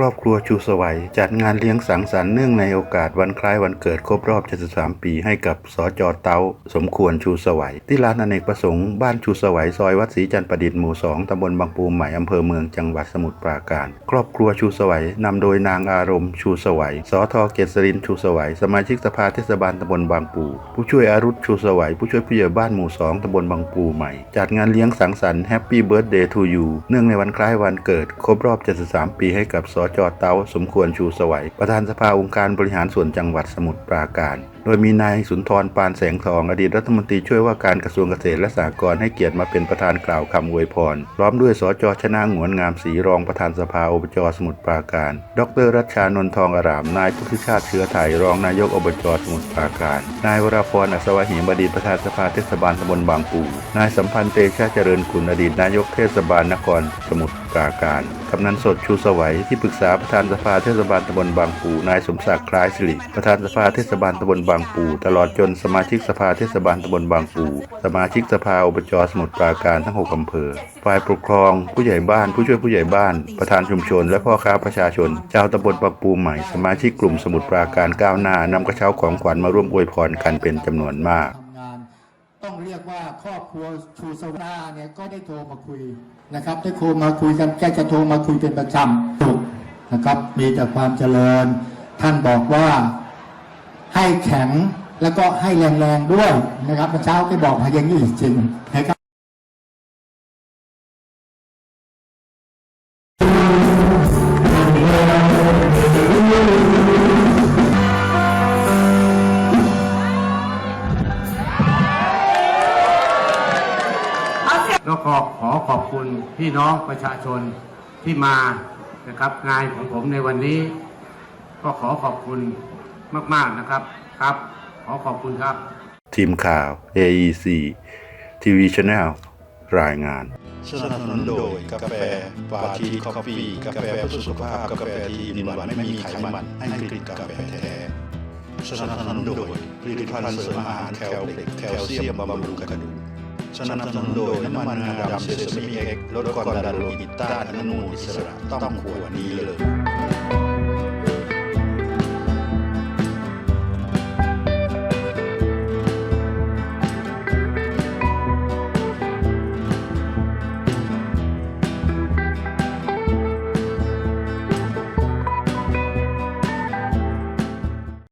ครอบครัวชูสวัยจัดงานเลี้ยงสังสรรค์เนื่องในโอกาสวันคล้ายวันเกิดครบรอบ 73 ปีให้กับสจเตาสมควรชูสวัยที่ร้านอเนกประสงค์บ้านชูสวัยซอยวัดศรีจันทร์ประดิษฐ์หมู่ 2 ตำบลบางปูใหม่อำเภอเมืองจังหวัดสมุทรปราการ ครอบครัวชูสวัยนำโดยนางอารมณ์ชูสวัยสทเกษรินชูสวัยสมาชิกสภาเทศบาลตำบลบางปู ผู้ช่วยอารุธชูสวัยผู้ช่วยผู้ใหญ่บ้านหมู่ 2 ตำบลบางปูใหม่จัดงานเลี้ยงสังสรรค์แฮปปี้เบิร์ดเดย์ทูยูเนื่องในวันคล้ายวันเกิดครบรอบ 73 ปีให้กับสจอเตาสมควรชูสวัยประธานสภาองค์การบริหารส่วนจังหวัดสมุทรปราการ โดยมีนายสุนทรปานแสงทอง อดีตรัฐมนตรีช่วยว่าการกระทรวงเกษตรและสหกรณ์ให้เกียรติมาเป็นประธานกล่าวคำอวยพรพร้อมด้วยสจชนะหงวนงามศรีรองประธานสภาอบจสมุทรปราการ ดรรัชชานนท์ทองอาราม นายพุทธิชาติเชื้อไทยรองนายกอบจสมุทรปราการ นายวราพรอัศวหิมอดีประธานสภาเทศบาลตำบลบางปูนายสัมพันธ์เตชะเจริญคุณอดีตนายกเทศบาลนครสมุทรปราการกำนันสดชูสวัยที่ปรึกษาประธานสภาเทศบาลตำบลบางปูนายสมศักดิ์คล้ายสิริประธานสภาเทศบาลตำบลบางปู ตลอดจนสมาชิกสภาเทศบาลตำบลบางปู สมาชิกสภาอบจสมุทรปราการทั้งหกอำเภอ ฝ่ายปกครอง ผู้ใหญ่บ้าน ผู้ช่วยผู้ใหญ่บ้าน ประธานชุมชน และพ่อค้าประชาชนชาวตำบลบางปูใหม่ สมาชิกกลุ่มสมุทรปราการก้าวหน้านำกระเช้าของขวัญมาร่วมอวยพรกันเป็นจำนวนมากทำงานต้องเรียกว่าครอบครัวชูสวนาเนี่ยก็ได้โทรมาคุยนะครับได้โทรมาคุยกันแกจะโทรมาคุยเป็นประจำถูกนะครับ มีแต่ความเจริญ ท่านบอกว่า ให้แข็งแล้วก็ให้แรงๆด้วยนะครับเมื่อเช้าก็บอกมาอย่างนี้จริงนะครับแล้วก็ขอขอบคุณพี่น้องประชาชนที่มานะครับงานของผมในวันนี้ ก็ขอขอบคุณ มากๆนะครับครับ ขอขอบคุณครับ ทีมข่าว AEC TV Channel รายงาน สนับสนุนโดยกาแฟปาทีคอฟฟี่กาแฟเพื่อสุขภาพ กาแฟที่มีหวานไม่มีไขมันให้กลิ่นกาแฟแท้สนับสนุนโดยผลิตภัณฑ์เสริมอาหารแคลเล็กแคลเซียมบำรุงกระดูกสนับสนุนโดยน้ำมันงาดำเซซามิเอ็กลดความดันโลหิตต้านอนุมูลอิสระต้องขวดนี้เลย